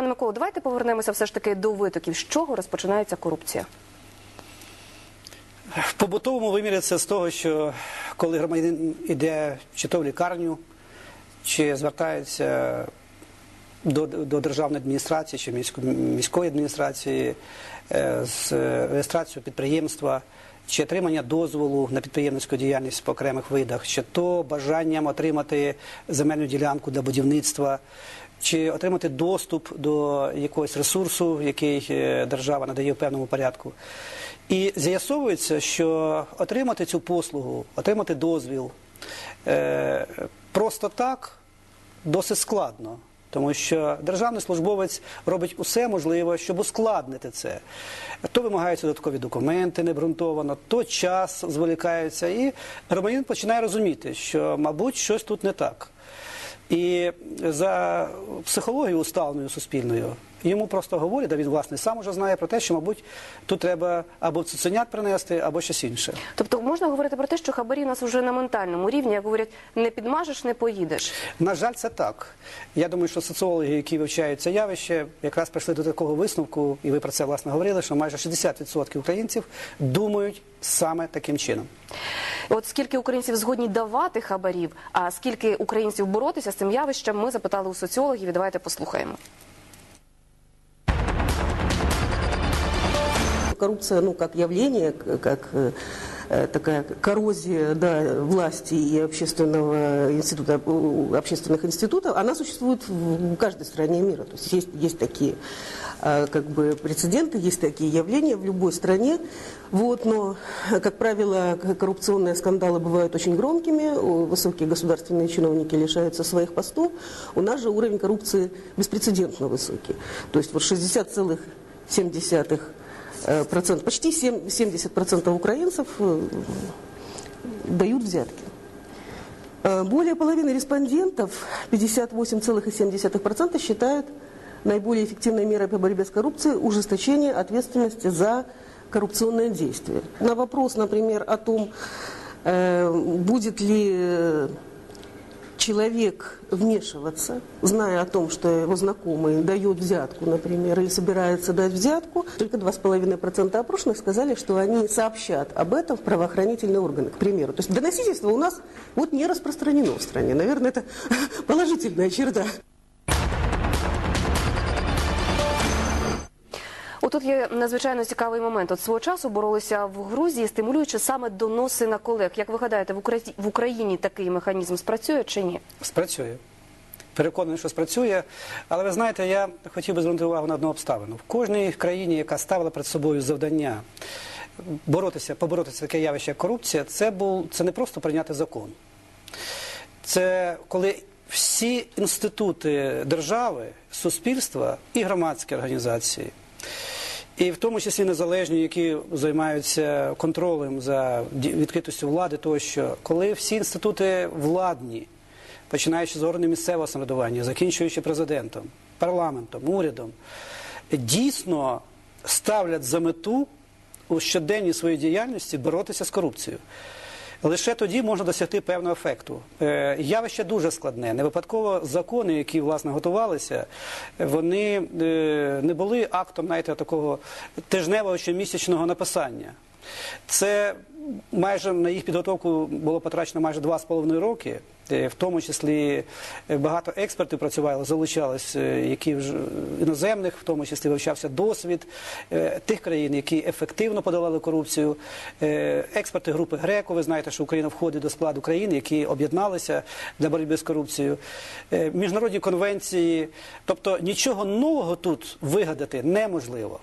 Пане Миколо, давайте повернемося все ж таки до витоків. З чого розпочинається корупція? В побутовому вимірі це з того, що коли громадянин іде чи то в лікарню, чи звертається до, до державної адміністрації чи міської адміністрації е, з реєстрацією підприємства, чи отримання дозволу на підприємницьку діяльність по окремих видах, чи то бажанням отримати земельну ділянку для будівництва, чи отримати доступ до якогось ресурсу, який е, держава надає в певному порядку. І з'ясовується, що отримати цю послугу, отримати дозвіл е, просто так досить складно. Тому що державний службовець робить усе можливе, щоб ускладнити це. То вимагаються додаткові документи неґрунтовано, то час зволікається, і громадянин починає розуміти, що, мабуть, щось тут не так. І за психологією усталеною суспільною йому просто говорять, а він власне сам уже знає про те, що, мабуть, тут треба або цуценят принести, або щось інше. Тобто можна говорити про те, що хабарі у нас вже на ментальному рівні, як говорять, не підмажеш, не поїдеш. На жаль, це так. Я думаю, що соціологи, які вивчають це явище, якраз прийшли до такого висновку, і ви про це власне говорили, що майже 60% українців думають саме таким чином. От скільки українців згодні давати хабарів, а скільки українців боротися з цим явищем, ми запитали у соціологів. і Давайте послухаємо. Коррупция, ну, как явление, как э, э, такая коррозия да, власти и общественного института, общественных институтов, она существует в каждой стране мира. То есть есть, есть такие э, как бы прецеденты, есть такие явления в любой стране. Вот, но, как правило, коррупционные скандалы бывают очень громкими, высокие государственные чиновники лишаются своих постов. У нас же уровень коррупции беспрецедентно высокий. То есть вот 60,7 э, процент, почти 7, 70 процентов украинцев э, дают взятки. Э, Более половины респондентов, 58,7% считают наиболее эффективной мерой по борьбе с коррупцией ужесточение ответственности за коррупционные действия. На вопрос, например, о том, э, будет ли э, человек вмешиваться, зная о том, что его знакомый дает взятку, например, или собирается дать взятку, только 2,5% опрошенных сказали, что они сообщат об этом в правоохранительные органы, к примеру. То есть доносительство у нас вот не распространено в стране. Наверное, это положительная черта. Отут є надзвичайно цікавий момент. От свого часу боролися в Грузії, стимулюючи саме доноси на колег. Як ви гадаєте, в Украї- в Україні такий механізм спрацює чи ні? Спрацює. Переконаний, що спрацює. Але ви знаєте, я хотів би звернути увагу на одну обставину. В кожній країні, яка ставила перед собою завдання боротися, поборотися таке явище, як корупція, це був це не просто прийняти закон. Це коли всі інститути держави, суспільства і громадські організації, і в тому числі незалежні, які займаються контролем за відкритістю влади, тощо, коли всі інститути владні, починаючи з органів місцевого самоврядування, закінчуючи президентом, парламентом, урядом, дійсно ставлять за мету у щоденній своїй діяльності боротися з корупцією. Лише тоді можна досягти певного ефекту. Е, Явище дуже складне. Не випадково закони, які власне готувалися, вони е, не були актом знаєте, такого тижневого чи місячного написання. Це майже на їх підготовку було потрачено майже два з половиною роки. Е, В тому числі е, багато експертів працювали, залучались, е, які вже іноземних, в тому числі вивчався досвід тих країн, які ефективно подолали корупцію. Експерти групи Греко, ви знаєте, що Україна входить до складу країн, які об'єдналися для боротьби з корупцією. Міжнародні конвенції, тобто нічого нового тут вигадати неможливо.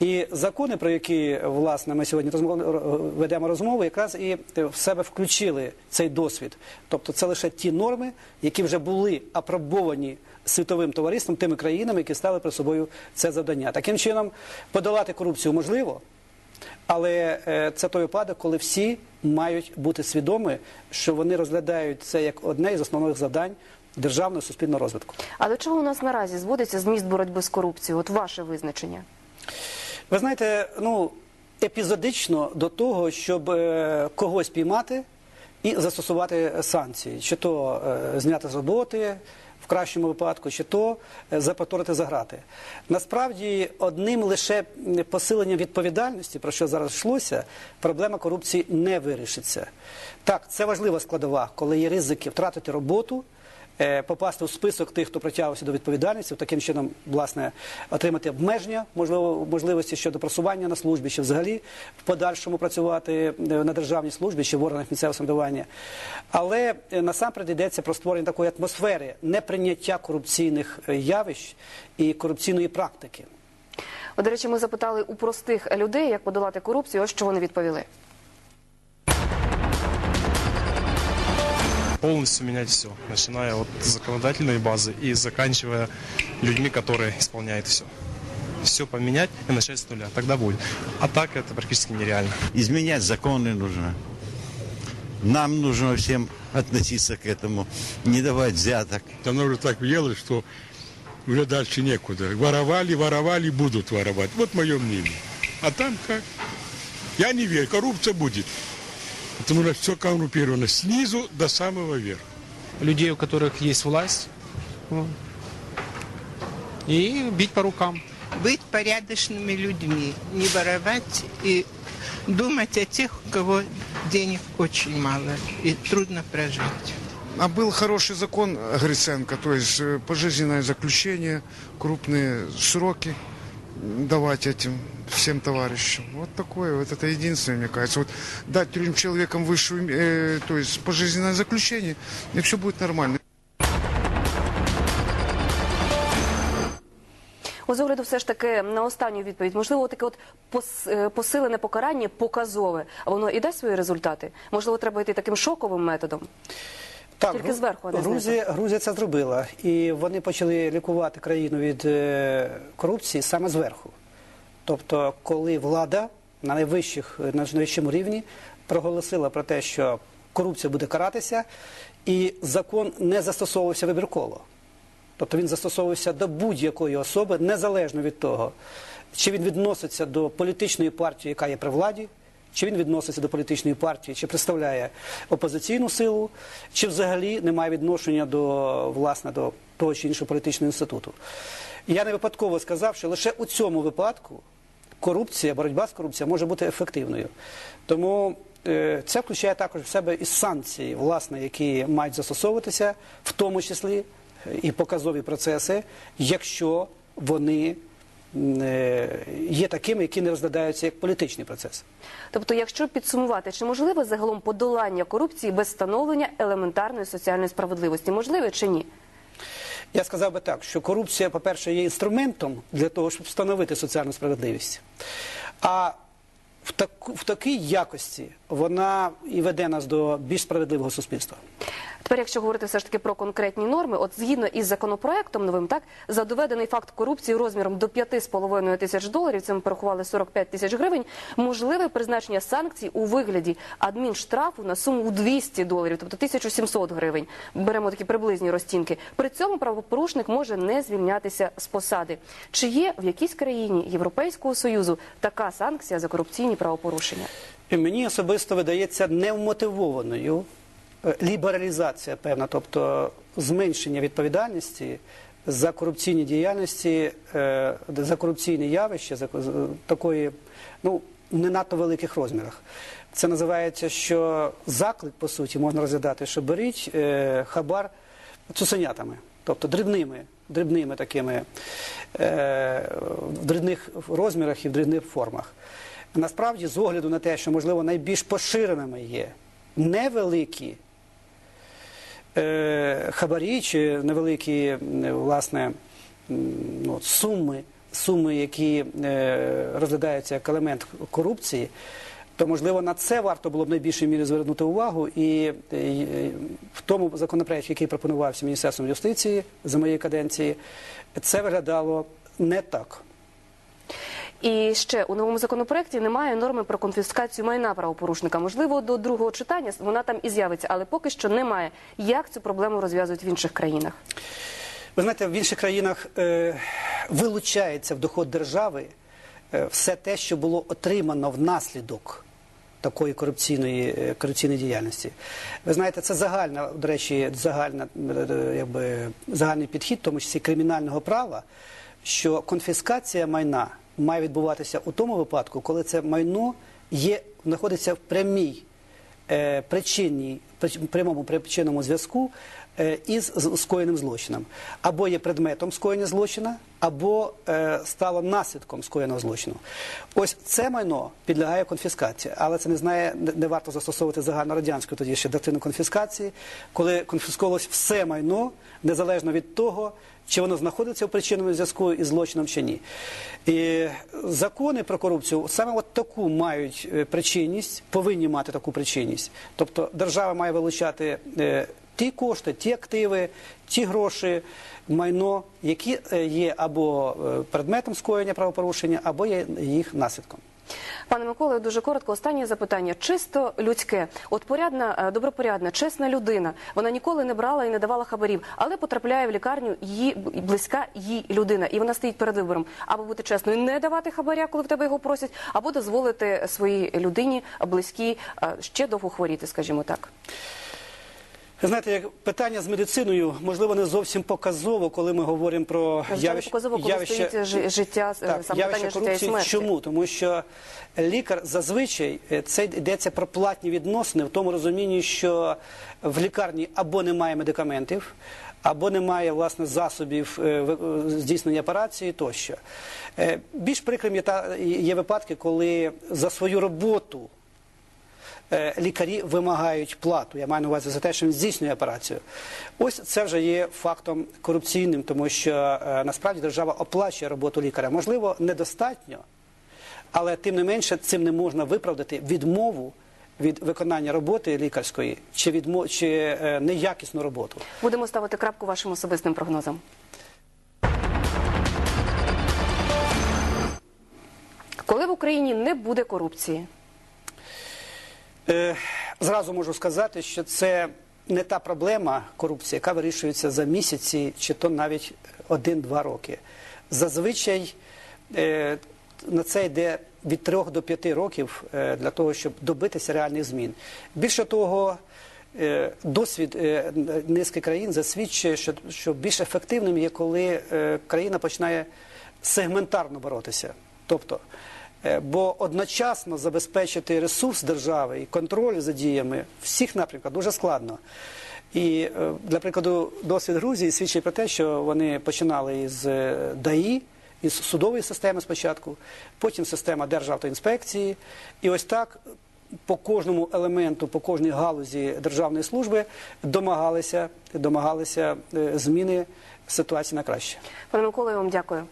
І закони, про які власне ми сьогодні розмов- ведемо розмову, якраз і в себе включили цей досвід. Тобто це лише ті норми, які вже були апробовані світовим товариством, тими країнами, які ставили перед собою це завдання. Таким чином, подолати корупцію можливо, але е, це той випадок, коли всі мають бути свідомі, що вони розглядають це як одне із основних завдань державного суспільного розвитку. А до чого у нас наразі зводиться зміст боротьби з корупцією? От ваше визначення. Ви знаєте, ну епізодично до того, щоб е, когось піймати і застосувати санкції, чи то е, зняти з роботи, в кращому випадку, чи то е, запоторити за грати. Насправді, одним лише посиленням відповідальності, про що зараз йшлося, проблема корупції не вирішиться. Так, це важлива складова, коли є ризики втратити роботу. Е, Попасти у список тих, хто притягувався до відповідальності, таким чином, власне, отримати обмеження, можливо, можливості щодо просування на службі, чи взагалі в подальшому працювати е, на державній службі чи в органах місцевого самоврядування. Але е, насамперед йдеться про створення такої атмосфери неприйняття корупційних явищ і корупційної практики. От, до речі, ми запитали у простих людей, як подолати корупцію. Ось що вони відповіли. Полностью менять все, начиная от законодательной базы и заканчивая людьми, которые исполняют все. Все поменять и начать с нуля, тогда будет. А так это практически нереально. Изменять законы нужно. Нам нужно всем относиться к этому, не давать взяток. Оно уже так въелось, что уже дальше некуда. Воровали, воровали, будут воровать. Вот мое мнение. А там как? Я не верю, коррупция будет. Потому что все коррумпировано снизу до самого верха. людей, у которых есть власть, и бить по рукам. быть порядочными людьми, не воровать и думать о тех, у кого денег очень мало и трудно прожить. А был хороший закон Гриценко, то есть э, пожизненное заключение, крупные сроки давать этим всем товарищам. Вот такое, вот это единственное, мне кажется. Вот дать трем человекам высшую, э, то есть пожизненное заключение, и все будет нормально. О, з огляду все ж таки на останню відповідь. Можливо, таке от пос- е, посилене покарання показове. А воно і дасть свої результати? Можливо, треба йти таким шоковим методом. Так, Тільки Гру- зверху, а Грузія, Грузія це зробила. І вони почали лікувати країну від е, корупції саме зверху. Тобто, коли влада на найвищих, на найвищому рівні проголосила про те, що корупція буде каратися, і закон не застосовувався вибірково. Тобто він застосовувався до будь-якої особи, незалежно від того, чи він відноситься до політичної партії, яка є при владі, чи він відноситься до політичної партії, чи представляє опозиційну силу, чи взагалі не має відношення до власне до того чи іншого політичного інституту. Я не випадково сказав, що лише у цьому випадку корупція, боротьба з корупцією може бути ефективною. Тому е, це включає також в себе і санкції, власне, які мають застосовуватися, в тому числі е, і показові процеси, якщо вони є такими, які не розглядаються як політичний процес. Тобто, якщо підсумувати, чи можливе загалом подолання корупції без встановлення елементарної соціальної справедливості? Можливе чи ні? Я сказав би так, що корупція, по-перше, є інструментом для того, щоб встановити соціальну справедливість. А в, таку, в такій якості вона і веде нас до більш справедливого суспільства. Тепер, якщо говорити все ж таки про конкретні норми, от згідно із законопроектом новим, так за доведений факт корупції розміром до 5,5 тисяч доларів, це ми порахували 45 тисяч гривень, можливе призначення санкцій у вигляді адмінштрафу на суму у 200 доларів, тобто 1700 гривень. Беремо такі приблизні розцінки. При цьому правопорушник може не звільнятися з посади. Чи є в якійсь країні Європейського союзу така санкція за корупційні правопорушення? Мені особисто видається невмотивованою е, лібералізація певна, тобто зменшення відповідальності за корупційні діяльності, е, за корупційні явища, за такої, ну, не надто великих розмірах. Це називається, що заклик, по суті, можна розглядати, що беріть е, хабар цуценятами, тобто дрібними, дрібними такими е, в дрібних розмірах і в дрібних формах. Насправді, з огляду на те, що, можливо, найбільш поширеними є невеликі е, хабарі чи невеликі власне ну, суми, суми, які е, розглядаються як елемент корупції, то можливо на це варто було б найбільшій мірі звернути увагу. І е, е, в тому законопроекті, який пропонувався Міністерством юстиції за моєї каденції, це виглядало не так. І ще у новому законопроекті немає норми про конфіскацію майна правопорушника. Можливо, до другого читання вона там і з'явиться, але поки що немає. Як цю проблему розв'язують в інших країнах? Ви знаєте, в інших країнах е, вилучається в доход держави е, все те, що було отримано внаслідок такої корупційної, е, корупційної діяльності. Ви знаєте, це загальна, до речі, загальна, е, якби, загальний підхід, тому числі кримінального права, що конфіскація майна має відбуватися у тому випадку, коли це майно є, знаходиться в прямій е, причинній, прич- прямому причинному зв'язку із скоєним злочином. Або є предметом скоєння злочина, або е, стало наслідком скоєного злочину. Ось це майно підлягає конфіскації, але це не знає, не, варто застосовувати загальнорадянську тоді ще доктрину конфіскації, коли конфісковувалось все майно, незалежно від того, чи воно знаходиться в причинному зв'язку із злочином чи ні. І закони про корупцію саме от таку мають е, причинність, повинні мати таку причинність. Тобто держава має вилучати е, ті кошти, ті активи, ті гроші, майно, які е, є або е, предметом скоєння правопорушення, або є їх наслідком. Пане Миколою, дуже коротко. Останнє запитання. Чисто людське. От порядна, е, добропорядна, чесна людина. Вона ніколи не брала і не давала хабарів, але потрапляє в лікарню її близька їй людина, і вона стоїть перед вибором або бути чесною, не давати хабаря, коли в тебе його просять, або дозволити своїй людині близькій ще довго хворіти, скажімо так. Ви знаєте, як питання з медициною можливо не зовсім показово, коли ми говоримо про Звичайно, явище, показово, коли явище- стоїть життя, е, так, саме явище питання життя і корупції. Чому? Тому що лікар зазвичай е, це йдеться про платні відносини в тому розумінні, що в лікарні або немає медикаментів. Або немає власне засобів е, здійснення операції тощо. Більш прикрим є, та, є випадки, коли за свою роботу лікарі вимагають плату. Я маю на увазі за те, що він здійснює операцію. Ось це вже є фактом корупційним, тому що е, насправді держава оплачує роботу лікаря. Можливо, недостатньо, але тим не менше цим не можна виправдати відмову від виконання роботи лікарської чи відмо... чи е, неякісну роботу. Будемо ставити крапку вашим особистим прогнозам. Коли в Україні не буде корупції, Е, Зразу можу сказати, що це не та проблема корупції, яка вирішується за місяці чи то навіть один-два роки. Зазвичай е, на це йде від трьох до п'яти років е, для того, щоб добитися реальних змін. Більше того, досвід е, низки країн засвідчує, що, більш ефективним є, коли країна починає сегментарно боротися. Тобто, Бо одночасно забезпечити ресурс держави і контроль за діями всіх напрямках дуже складно. І е, для прикладу, досвід Грузії свідчить про те, що вони починали із е, ДАІ, із судової системи спочатку, потім система Державтоінспекції. І ось так по кожному елементу, по кожній галузі державної служби домагалися, домагалися е, зміни ситуації на краще. пане Микола, вам дякую.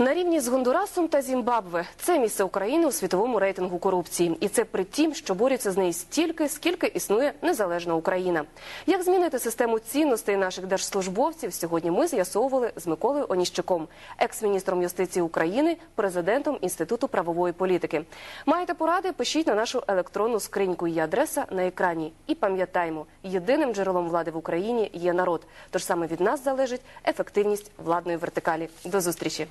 На рівні з Гондурасом та Зімбабве це місце України у світовому рейтингу корупції, і це при тім, що борються з нею стільки, скільки існує незалежна Україна. Як змінити систему цінностей наших держслужбовців? Сьогодні ми з'ясовували з Миколою Оніщуком, екс-міністром юстиції України, президентом Інституту правової політики. Маєте поради? Пишіть на нашу електронну скриньку. Її адреса на екрані. І пам'ятаймо, єдиним джерелом влади в Україні є народ. Тож саме від нас залежить ефективність владної вертикалі. До зустрічі.